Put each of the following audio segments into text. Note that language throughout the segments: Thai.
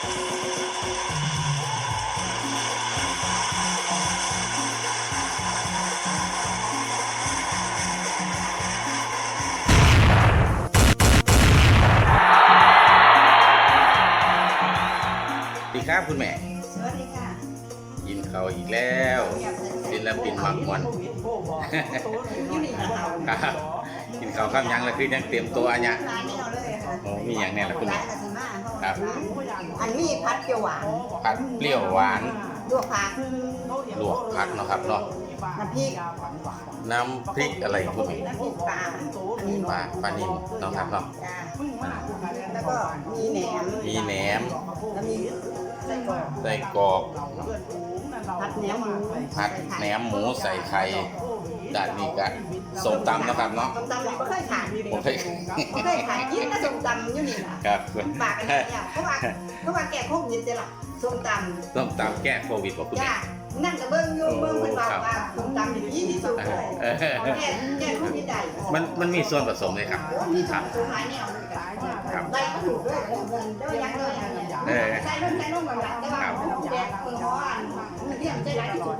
สวัสดีครับคุณแม่สวัสดีค่ะกินข้าวอีกแล้วศิลปินมักมวนอยู่นี่นะคะครับกินข้าวข้ามยังแล้วคือยังเตรียมตัวอันเนี้ย ร้านนี้เอาเลยค่ะโอ้มีอย่างแน่ล่ะคุณแม่ร้านกะทิมา ครับ อันนี้พัดเกี๊ยวหวานผัดเปรี้ยวหวานลวกผักลวกผักเนาะครับเนาะน้ำพริกน้ำพริกอะไรคุณแม่น้ำพริกปลาอันนี้ปลาปลานิ่มเนาะครับเนาะจ้าแล้วก็มีแหนมมีแหนมแล้วมีไส้กรอกไส้กรอกผัดแหนมหมูผัดแหนมหมูใส่ไข่ ด้านนี้ก็ส้มตำเนาะครับเนาะ ส้มตำนี่ไม่เคยขายผมเคยไม่เคยขายกินนะส้มตำอยู่นี่ล่ะครับปากกันเนี่ยเพราะว่าเพราะว่าแกโควิดจะล่ะส้มตำส้มตำแก้โควิดบอกคุณจ้าแม่นั่นก็เบิ้งอยู่เบิ้งเป็นเบาว่าส้มตำอย่างนี้ที่สุดเลยเออแก่แก่โควิดได้มันมันมีส่วนผสมเลยครับมีครับสูงหลายแนวเลยกันครับไล่ก็ถูกด้วยเด้อยังเลยอย่างเงี้ย เออใส่รุ่นใส่รุ่นแบบนั้นแต่ว่าของแกเพิ่งฮ้อนมันเทียมใจร้ายที่สุด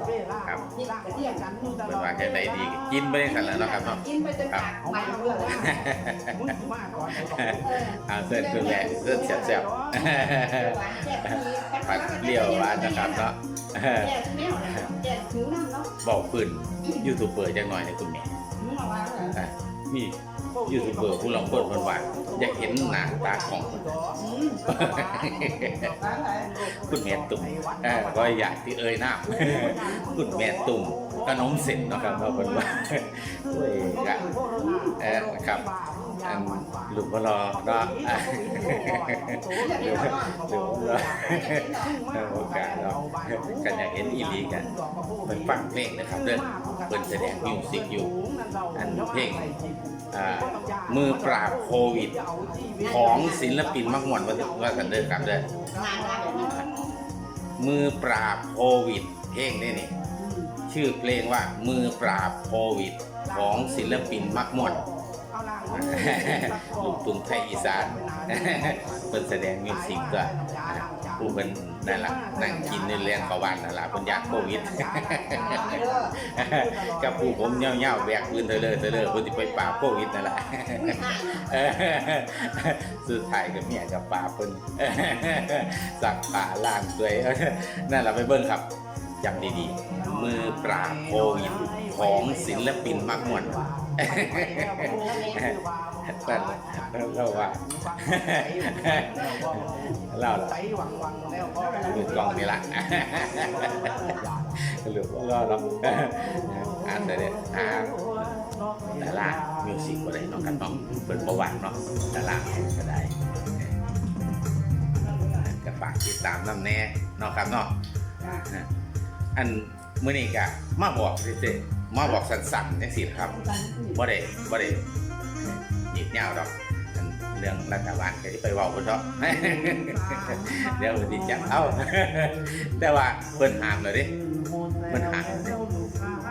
ครับนี่กระเทียมกันเป็นว่าแค่ไหนดีกินไม่ได้กันแล้วเนาะครับเนาะกินไปจนปากไปเรื่อยเอาเส้นคือแหละเส้นแซ่บๆผัดเปรี้ยวหวานนะครับเนาะแก่แนวแก่ถึงน้ำเนาะบอกพื้นยูทูบเบอร์จังหน่อยนะคุณแม่ถึงมาว่าอะมี ยูทูบเบอร์ผู้หลงคนคนหวานอยากเห็นหน้าตาของ คุณแม่ตุ่มเอ่อก็อยากที่เอ่ยหน้าคุณแม่ตุ่มขนมเส้นเนาะครับเพราะคนว่าโอ้ยกะเออครับ อันลูกก็รอเนาะอะหรือว่าหรือว่าเอโอกาสเนากันอยากเห็นอีลีกันเป็นฟังเพลงนะครับเด้อเปิดแสดงมิวสิกอยู่ อันเพลงมือปราบโควิด ของศิลปินมักม่วนว่ากันเด้อครับเด้องานงานแบบนี้มือปราบโควิด เพลงนี่นี่ชื่อเพลงว่ามือปราบโควิด ของศิลปินมักม่วน ลูกทุ่งไทยอีสานเป็นแสดงมิวสิกก็ผู้เป็นนั่นแหละนั่งกินในเรียนเขาวันนั่นแหละเป็นยากโควิดกับผู้ผมเงี้ยวๆแบกปืนเตลอเตลอเพื่อที่ไปปราบโควิดนั่นแหละเออสุดท้ายก็เมียกับป่าเพิ่นสักป่าล่างด้วยนั่นเราไปเบิ่งครับจำดีๆ มือปราบโควิดของศิลปินมักม่วน นั่เราว่าเล่าละมือกล้องนี่ละหรือว่าเราอ่านแต่เนี่ยอ่านดารามิวสิกอะไรเนาะกันเนาะเปิดประวัติเนาะดาราก็ได้กับฝากติดตามน้ำแน่เนาะครับเนาะอันมื้อนี้ก็มาบอกเฉยๆ มาบอกสั้นๆจังซี่ครับบ่ได้บ่ได้หยิบยาวดอกอันเรื่องรัฐบาลก็สิไปเว้าเพิ่นเนาะเดี๋ยวสิจังเอ้าแต่ว่าเพิ่นห้ามแล้วเด้เพิ่นห้ามแล้วเด้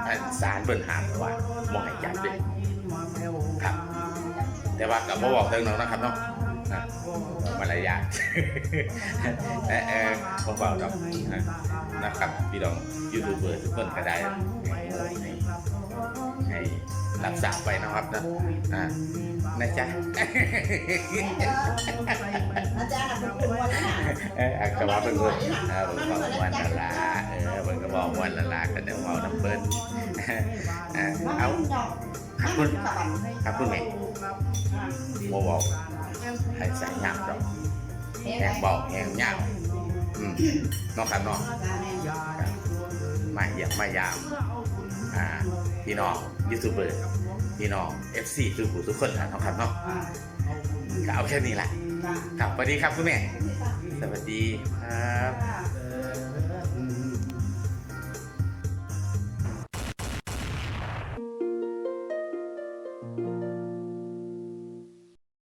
อันศาลเพิ่นห้ามว่าบ่ให้จับเด้ครับ แต่ว่าก็บ่บอกเรื่องน้องนะครับเนาะอะมารยาทเออเออผมบอกดอกนะนะครับพี่น้องยูทูบเบอร์ทุกคนก็ได้ ให้รักษาไปนะครับนะอ่านะจ๊ะอาจารย์เป็นคนวันนั้นเอออักว่าเป็นคนเออเป็นบอกวันละลาเออเป็นก็บอกวันละลากันเดี๋ยวเมาน้ำเปิ้ลเออเอาครับคุณครับคุณแม่โมบอกให้ใส่ยามดอกแหงเบาแหงยาวอืมนองครับน้องมาเยี่ยมมายาม อ่าพี่น้องยูทูบเบอร์พี่น้อง FC ทุกผู้ทุกคนนะครับครับเนาะก็เอาแค่นี้แหละครับสวัสดีครับคุณแม่สวัสดีครับ